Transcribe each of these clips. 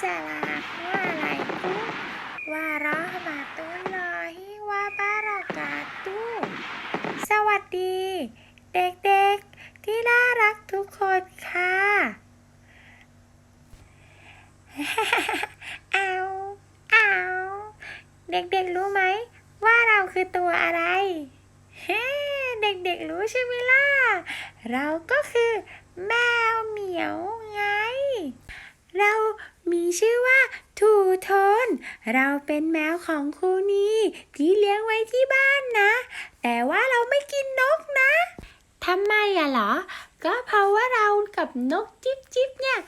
สลาวะไลกุว่ารอะมาตุลอฮิวะบารากาตุสวัสดี เด็กๆ ที่น่ารักทุกคนค่ะ เอาเอาเด็กๆ รู้ไหม ว่าเราคือตัวอะไร เฮ้ เด็กๆ รู้ใช่ไหมล่ะ เราก็คือแม่ เราเป็นแมวของครูนีที่เลี้ยงไว้ที่บ้านนะ แต่ว่าเราไม่กินนกนะทำไมอะเหรอ ก็เพราะว่าเรากับนกจิ๊บจิ๊บเนี่ย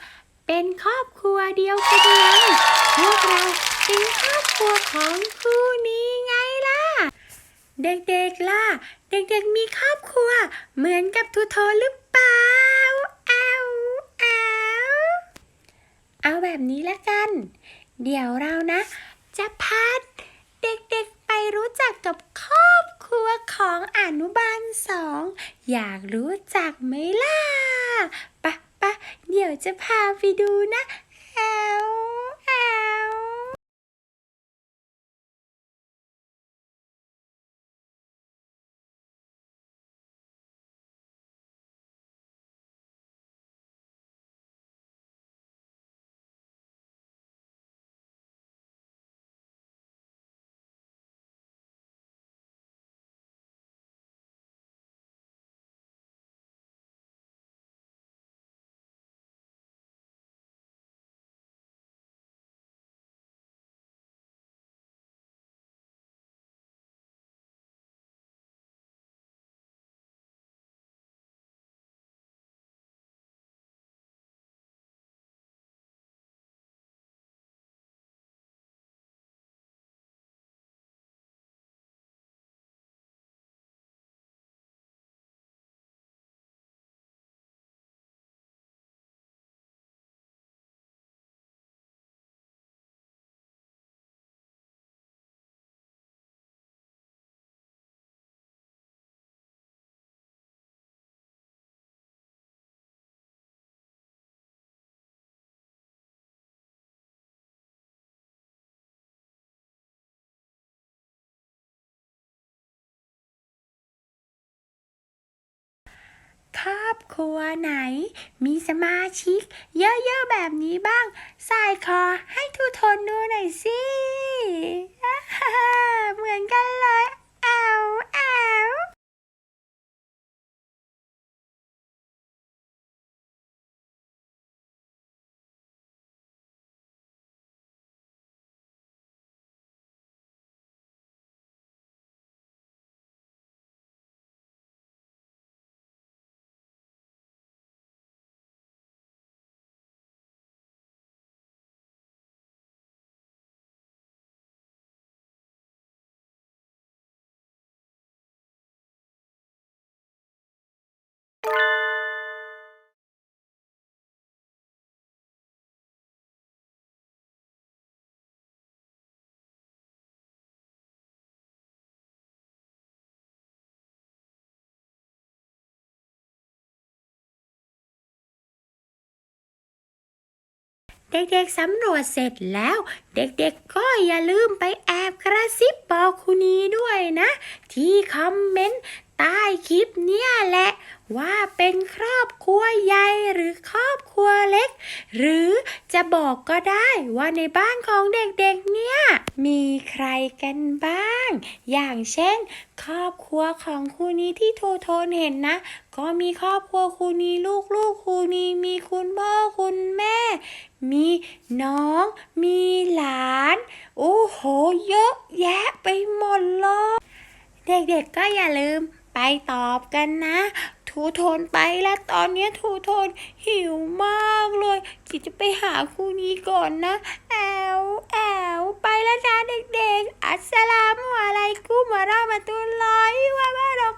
เป็นครอบครัวเดียวกันเลยพวกเราเป็นครอบครัวของครูนีไงล่ะ เด็กๆล่ะ เด็กๆมีครอบครัว เหมือนกับทูโทนหรือเปล่าแอวแอวเอาแบบนี้ละกัน เดี๋ยวเรานะ จะพาเด็กๆไปรู้จักกับครอบครัวของอนุบาลสอง อยากรู้จักไหมล่ะปะปะเดี๋ยวจะพาไปดูนะ อบครัวไหน มีสมาชิก เยอะๆแบบนี้บ้าง สายคอให้ทุกทนดูหน่อยสิ เหมือนกันเลย เด็กๆสำรวจเสร็จแล้ว เด็กๆก็อย่าลืมไปแอบกระซิบบอกคุณนีด้วยนะ ที่คอมเมนต์ใต้คลิปเนี่ยแหละ ว่าเป็นครอบครัวใหญ่หรือครอบ หรือจะบอกก็ได้ว่าในบ้านของเด็กๆเนี่ยมีใครกันบ้าง อย่างเช่น ครอบครัวของครูนี้ที่โทโทนเห็นนะ ก็มีครอบครัวครูนี้ลูกๆครูนี้มีคุณพ่อคุณแม่ มีน้อง มีหลาน โอ้โห เยอะแยะไปหมดเลยเด็กๆก็อย่าลืมไปตอบกันนะ ทูโทนไปแล้วตอนนี้ทูโทนหิวมากเลยจิจะไปหาครูนี้ก่อนนะแอวแอวไปแล้วนะเด็กๆ อัสสลามุอะลัยกุมวะเราะมะตุลลอฮิวะบะเรา